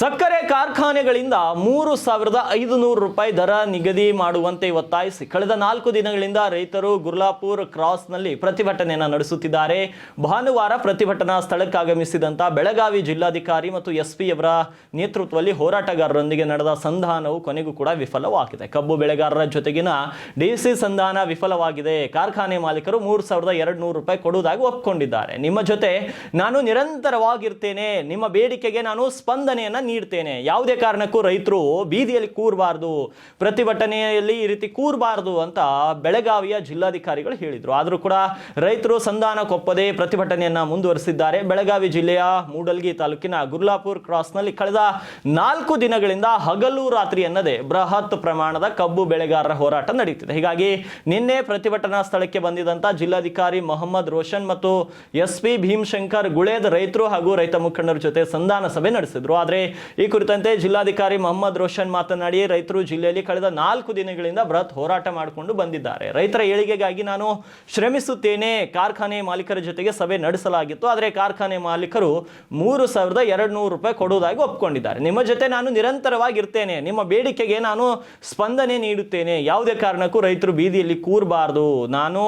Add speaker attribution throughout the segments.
Speaker 1: ಸಕ್ಕರೆ ಕಾರ್ಖಾನೆಗಳಿಂದ ಮೂರು ಸಾವಿರದ ಐದು ನೂರು ರೂಪಾಯಿ ದರ ನಿಗದಿ ಮಾಡುವಂತೆ ಒತ್ತಾಯಿಸಿ ಕಳೆದ ನಾಲ್ಕು ದಿನಗಳಿಂದ ರೈತರು ಗುರ್ಲಾಪುರ್ ಕ್ರಾಸ್ನಲ್ಲಿ ಪ್ರತಿಭಟನೆಯನ್ನು ನಡೆಸುತ್ತಿದ್ದಾರೆ. ಭಾನುವಾರ ಪ್ರತಿಭಟನಾ ಸ್ಥಳಕ್ಕಾಗಮಿಸಿದಂಥ ಬೆಳಗಾವಿ ಜಿಲ್ಲಾಧಿಕಾರಿ ಮತ್ತು ಎಸ್ಪಿ ಅವರ ನೇತೃತ್ವದಲ್ಲಿ ಹೋರಾಟಗಾರರೊಂದಿಗೆ ನಡೆದ ಸಂಧಾನವು ಕೊನೆಗೂ ಕೂಡ ವಿಫಲವಾಗಿದೆ. ಕಬ್ಬು ಬೆಳೆಗಾರರ ಜೊತೆಗಿನ ಡಿಸಿ ಸಂಧಾನ ವಿಫಲವಾಗಿದೆ. ಕಾರ್ಖಾನೆ ಮಾಲೀಕರು ಮೂರು ಸಾವಿರದ ಎರಡು ನೂರು ರೂಪಾಯಿ ಕೊಡುವುದಾಗಿ ಒಪ್ಪಿಕೊಂಡಿದ್ದಾರೆ ನಿಮ್ಮ ಜೊತೆ ನಾನು ನಿರಂತರವಾಗಿರ್ತೇನೆ. ನಿಮ್ಮ ಬೇಡಿಕೆಗೆ ನಾನು ಸ್ಪಂದನೆಯನ್ನ ನೀಡ್ತೇನೆ. ಯಾವುದೇ ಕಾರಣಕ್ಕೂ ರೈತರು ಬೀದಿಯಲ್ಲಿ ಕೂರಬಾರ್ದು, ಪ್ರತಿಭಟನೆಯಲ್ಲಿ ಈ ರೀತಿ ಕೂರಬಾರ್ದು ಅಂತ ಬೆಳಗಾವಿಯ ಜಿಲ್ಲಾಧಿಕಾರಿಗಳು ಹೇಳಿದರು. ಆದರೂ ಕೂಡ ರೈತರು ಸಂಧಾನಕ್ಕೊಪ್ಪದೆ ಪ್ರತಿಭಟನೆಯನ್ನು ಮುಂದುವರಿಸಿದ್ದಾರೆ. ಬೆಳಗಾವಿ ಜಿಲ್ಲೆಯ ಮೂಡಲ್ಗಿ ತಾಲೂಕಿನ ಗುರ್ಲಾಪುರ್ ಕ್ರಾಸ್ನಲ್ಲಿ ಕಳೆದ ನಾಲ್ಕು ದಿನಗಳಿಂದ ಹಗಲು ರಾತ್ರಿ ಅನ್ನದೇ ಬೃಹತ್ ಪ್ರಮಾಣದ ಕಬ್ಬು ಬೆಳೆಗಾರರ ಹೋರಾಟ ನಡೆಯುತ್ತಿದೆ ಹೀಗಾಗಿ ನಿನ್ನೆ ಪ್ರತಿಭಟನಾ ಸ್ಥಳಕ್ಕೆ ಬಂದಿದಂಥ ಜಿಲ್ಲಾಧಿಕಾರಿ ಮೊಹಮ್ಮದ್ ರೋಷನ್ ಮತ್ತು ಎಸ್ ಪಿ ಭೀಮಶಂಕರ್ ಗುಳೇದ್ ರೈತರು ಹಾಗೂ ರೈತ ಮುಖಂಡರ ಜೊತೆ ಸಂಧಾನ ಸಭೆ ನಡೆಸಿದ್ರು. ಆದರೆ ಈ ಕುರಿತಂತೆ ಜಿಲ್ಲಾಧಿಕಾರಿ ಮೊಹಮ್ಮದ್ ರೋಷನ್ ಮಾತನಾಡಿ, ರೈತರು ಜಿಲ್ಲೆಯಲ್ಲಿ ಕಳೆದ ನಾಲ್ಕು ದಿನಗಳಿಂದ ಬೃಹತ್ ಹೋರಾಟ ಮಾಡಿಕೊಂಡು ಬಂದಿದ್ದಾರೆ. ರೈತರ ಏಳಿಗೆಗಾಗಿ ನಾನು ಶ್ರಮಿಸುತ್ತೇನೆ. ಕಾರ್ಖಾನೆ ಮಾಲೀಕರ ಜೊತೆಗೆ ಸಭೆ ನಡೆಸಲಾಗಿತ್ತು. ಆದರೆ ಕಾರ್ಖಾನೆ ಮಾಲೀಕರು ಮೂರು ಸಾವಿರದ ಎರಡು ನೂರು ರೂಪಾಯಿ ಕೊಡುವುದಾಗಿ ಒಪ್ಪಿಕೊಂಡಿದ್ದಾರೆ ನಿಮ್ಮ ಜೊತೆ ನಾನು ನಿರಂತರವಾಗಿರ್ತೇನೆ. ನಿಮ್ಮ ಬೇಡಿಕೆಗೆ ನಾನು ಸ್ಪಂದನೆ ನೀಡುತ್ತೇನೆ. ಯಾವುದೇ ಕಾರಣಕ್ಕೂ ರೈತರು ಬೀದಿಯಲ್ಲಿ ಕೂರಬಾರ್ದು. ನಾನು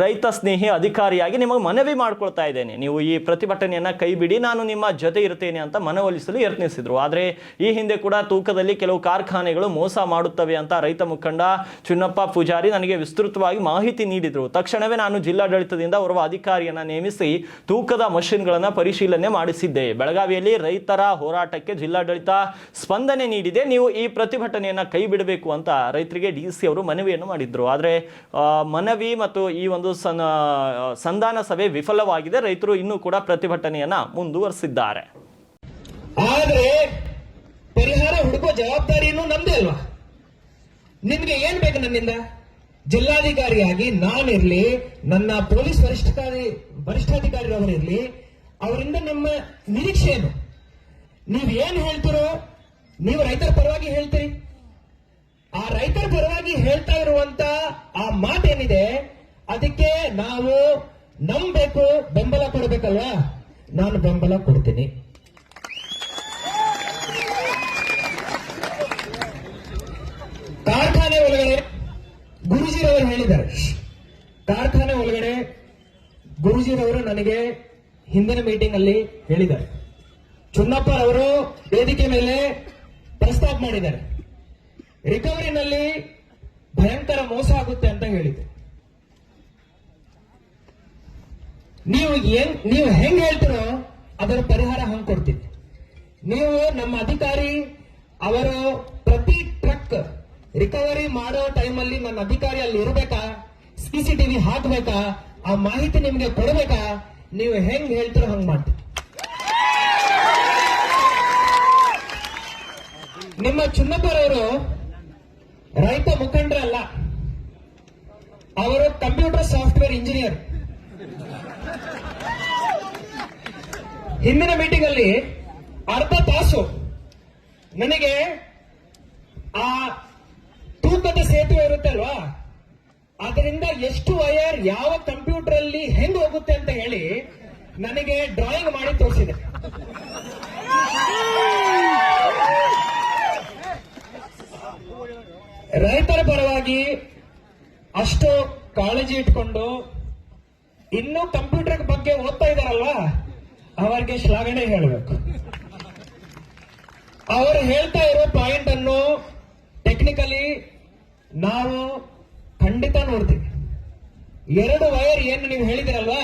Speaker 1: ರೈತ ಸ್ನೇಹಿ ಅಧಿಕಾರಿಯಾಗಿ ನಿಮಗೆ ಮನವಿ ಮಾಡ್ಕೊಳ್ತಾ ಇದ್ದೇನೆ. ನೀವು ಈ ಪ್ರತಿಭಟನೆಯನ್ನ ಕೈಬಿಡಿ. ನಾನು ನಿಮ್ಮ ಜೊತೆ ಇರ್ತೇನೆ ಅಂತ ಮನವೊಲಿಸಲು ಆದರೆ ಈ ಹಿಂದೆ ಕೂಡ ತೂಕದಲ್ಲಿ ಕೆಲವು ಕಾರ್ಖಾನೆಗಳು ಮೋಸ ಮಾಡುತ್ತವೆ ಅಂತ ರೈತ ಮುಖಂಡ ಚುನ್ನಪ್ಪ ಪೂಜಾರಿ ನನಗೆ ವಿಸ್ತೃತವಾಗಿ ಮಾಹಿತಿ ನೀಡಿದರು. ತಕ್ಷಣವೇ ನಾನು ಜಿಲ್ಲಾಡಳಿತದಿಂದ ಓರ್ವ ಅಧಿಕಾರಿಯನ್ನು ನೇಮಿಸಿ ತೂಕದ ಮಷಿನ್ಗಳನ್ನು ಪರಿಶೀಲನೆ ಮಾಡಿಸಿದ್ದೆ. ಬೆಳಗಾವಿಯಲ್ಲಿ ರೈತರ ಹೋರಾಟಕ್ಕೆ ಜಿಲ್ಲಾಡಳಿತ ಸ್ಪಂದನೆ ನೀಡಿದೆ. ನೀವು ಈ ಪ್ರತಿಭಟನೆಯನ್ನ ಕೈ ಬಿಡಬೇಕು ಅಂತ ರೈತರಿಗೆ ಡಿ ಸಿ ಅವರು ಮನವಿಯನ್ನು ಮಾಡಿದ್ರು. ಆದರೆ ಮನವಿ ಮತ್ತು ಈ ಒಂದು ಸಂಧಾನ ಸಭೆ ವಿಫಲವಾಗಿದೆ. ರೈತರು ಇನ್ನೂ ಕೂಡ ಪ್ರತಿಭಟನೆಯನ್ನ ಮುಂದುವರಿಸಿದ್ದಾರೆ.
Speaker 2: ಆದ್ರೆ ಪರಿಹಾರ ಹುಡುಕೋ ಜವಾಬ್ದಾರಿನೂ ನಮ್ದೇ ಅಲ್ವಾ? ನಿಮ್ಗೆ ಏನ್ ಬೇಕು ನನ್ನಿಂದ? ಜಿಲ್ಲಾಧಿಕಾರಿಯಾಗಿ ನಾನಿರ್ಲಿ ನನ್ನ ಪೊಲೀಸ್ ವರಿಷ್ಠಾಧಿಕಾರಿ ವರಿಷ್ಠಾಧಿಕಾರಿರವರಿರ್ಲಿ ಅವರಿಂದ ನಮ್ಮ ನಿರೀಕ್ಷೆ ಏನು? ನೀವ್ ಏನ್ ಹೇಳ್ತಿರೋ, ನೀವು ರೈತರ ಪರವಾಗಿ ಹೇಳ್ತೀರಿ. ಆ ರೈತರ ಪರವಾಗಿ ಹೇಳ್ತಾ ಇರುವಂತ ಆ ಮಾತೇನಿದೆ, ಅದಕ್ಕೆ ನಾವು ನಂಬಬೇಕು, ಬೆಂಬಲ ಕೊಡಬೇಕಲ್ವಾ? ನಾನು ಬೆಂಬಲ ಕೊಡ್ತೀನಿ ಕಾರ್ಖಾನೆ ಒಳಗಡೆ ಗುರುಜಿರವರು ಹೇಳಿದ್ದಾರೆ. ಕಾರ್ಖಾನೆ ಒಳಗಡೆ ಗುರುಜಿರವರು ನನಗೆ ಹಿಂದಿನ ಮೀಟಿಂಗ್ ಅಲ್ಲಿ ಹೇಳಿದ್ದಾರೆ. ಚುನ್ನಪ್ಪ ಅವರು ವೇದಿಕೆ ಮೇಲೆ ಪ್ರಸ್ತಾಪ ಮಾಡಿದ್ದಾರೆ. ರಿಕವರಿನಲ್ಲಿ ಭಯಂಕರ ಮೋಸ ಆಗುತ್ತೆ ಅಂತ ಹೇಳಿದ್ರು. ನೀವು ಏನ್, ನೀವು ಹೆಂಗ್ ಹೇಳ್ತೀರೋ ಅದರ ಪರಿಹಾರ ಹಂಗೆ ಕೊಡ್ತೀನಿ. ನೀವು ನಮ್ಮ ಅಧಿಕಾರಿ, ಅವರು ಪ್ರತಿ ಟ್ರಕ್ ರಿಕವರಿ ಮಾಡೋ ಟೈಮಲ್ಲಿ ನನ್ನ ಅಧಿಕಾರಿ ಅಲ್ಲಿ ಇರಬೇಕಾ? ಸಿಸಿಟಿವಿ ಹಾಕ್ಬೇಕಾ? ಆ ಮಾಹಿತಿ ನಿಮ್ಗೆ ಕೊಡಬೇಕಾ? ನೀವು ಹೆಂಗ್ ಹೇಳ್ತೀರೋ ಹಂಗ್ ಮಾಡ್ತೀವಿ. ನಿಮ್ಮ ಚುನ್ನಪ್ಪರವರು ರೈತ ಮುಖಂಡರಲ್ಲ ಅವರು ಕಂಪ್ಯೂಟರ್ ಸಾಫ್ಟ್ವೇರ್ ಇಂಜಿನಿಯರ್ ಹಿಂದಿನ ಮೀಟಿಂಗ್ ಅಲ್ಲಿ ಅರ್ಧ ತಾಸು ನನಗೆ ಆ ಸೇತುವೆ ಇರುತ್ತೆ ಅಲ್ವಾ ಅದರಿಂದ ಎಷ್ಟು ವಯರ್ ಯಾವ ಕಂಪ್ಯೂಟರ್ ಅಲ್ಲಿ ಹೆಂಗ್ ಹೋಗುತ್ತೆ ಅಂತ ಹೇಳಿ ನನಗೆ ಡ್ರಾಯಿಂಗ್ ಮಾಡಿ ತೋರಿಸಿದೆ. ರೈತರ ಪರವಾಗಿ ಅಷ್ಟು ಕಾಳಜಿ ಇಟ್ಕೊಂಡು ಇನ್ನೂ ಕಂಪ್ಯೂಟರ್ ಬಗ್ಗೆ ಓದ್ತಾ ಇದಾರಲ್ವಾ? ಅವರಿಗೆ ಶ್ಲಾಘನೆ ಹೇಳಬೇಕು. ಅವರು ಹೇಳ್ತಾ ಇರೋ ಪಾಯಿಂಟ್ ಅನ್ನು ಟೆಕ್ನಿಕಲಿ ನಾವು ಖಂಡಿತ ನೋಡ್ತೀವಿ. ಎರಡು ವೈರ್ ಏನು ನೀವು ಹೇಳಿದಿರಲ್ವಾ?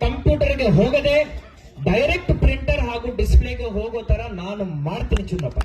Speaker 2: ಕಂಪ್ಯೂಟರ್ಗೆ ಹೋಗದೆ ಡೈರೆಕ್ಟ್ ಪ್ರಿಂಟರ್ ಹಾಗೂ ಡಿಸ್ಪ್ಲೇಗೆ ಹೋಗೋ ತರ ನಾನು ಮಾಡ್ತೀನಿ ಚುನ್ನಪ್ಪ.